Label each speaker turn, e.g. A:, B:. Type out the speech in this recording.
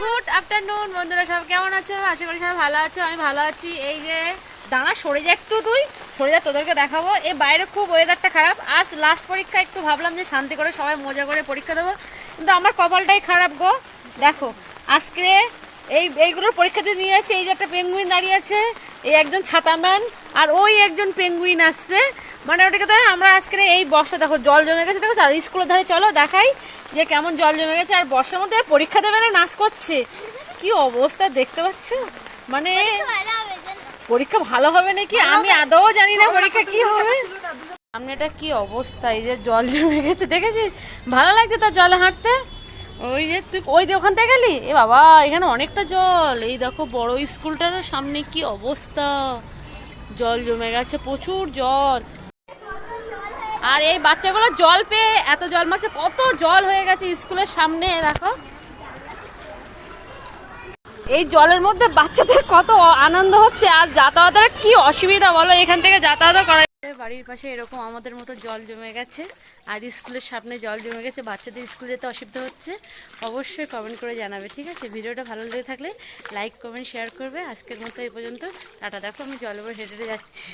A: Good afternoon বন্ধুরা, সব কেমন আছো? আশা করি সবাই ভালো আছো, আমি ভালো আছি। এই যে, দাঁড়া, সরে যা একটু তুই। সরে যা, তোদেরকে দেখাবো। এ বাইরে খুব ওয়েদারটা খারাপ। আজ লাস্ট পরীক্ষা, একটু ভাবলাম যে শান্তি করে সবাই মজা করে পরীক্ষা দেবো। কিন্তু আমার কপালটাই খারাপ গো। দেখো, আজকে এই এইগুলোর পরীক্ষা দিয়ে নিয়ে যাচ্ছে এই যে একটা পেঙ্গুইন দাঁড়িয়ে আছে এই একজন ছাতাম্যান আর ওই একজন পেঙ্গুইন আসছে। মানে ওটাকে তো আমরা আজকে এই বর্ষা দেখো জল জমে গেছে দেখো আর স্কুলের ধারে চলো দেখাই যে কেমন জল জমে গেছে আর বর্ষার মধ্যে পরীক্ষা দেবে না নাচ করছে। কি অবস্থা দেখতে পাচ্ছ? মানে পরীক্ষা ভালো হবে নাকি? আমি আদৌ জানি না পরীক্ষা কি হবে। সামনে এটা কি অবস্থা এই যে জল জমে গেছে দেখেছিস? ভালো লাগছে তার জলে হাঁটতে? ওই যে তুই ওই যে ওখান থেকে গেলি? এ বাবা, এখানে অনেকটা জল। এই দেখো, বড় স্কুলটার সামনে কি অবস্থা। জল জমে গেছে, প্রচুর জল। আর এই বাচ্চাগুলো জল পেয়ে এত জল মারছে, কত জল হয়ে গেছে স্কুলের সামনে, দেখো। এই জলের মধ্যে বাচ্চাদের কত আনন্দ হচ্ছে আর যাতায়াতের কি অসুবিধা বলো? এখান থেকে যাতায়াত করা বাড়ির পাশে এরকম আমাদের মতো জল জমে গেছে আর স্কুলের সামনে জল জমে গেছে, বাচ্চাদের স্কুল যেতে অসুবিধা হচ্ছে। অবশ্যই কমেন্ট করে জানাবে, ঠিক আছে? ভিডিওটা ভালো লেগে থাকলে লাইক কমেন্ট শেয়ার করবে। আজকের মতো এই পর্যন্ত। টাটা, দেখো আমি জল হেঁটে যাচ্ছি।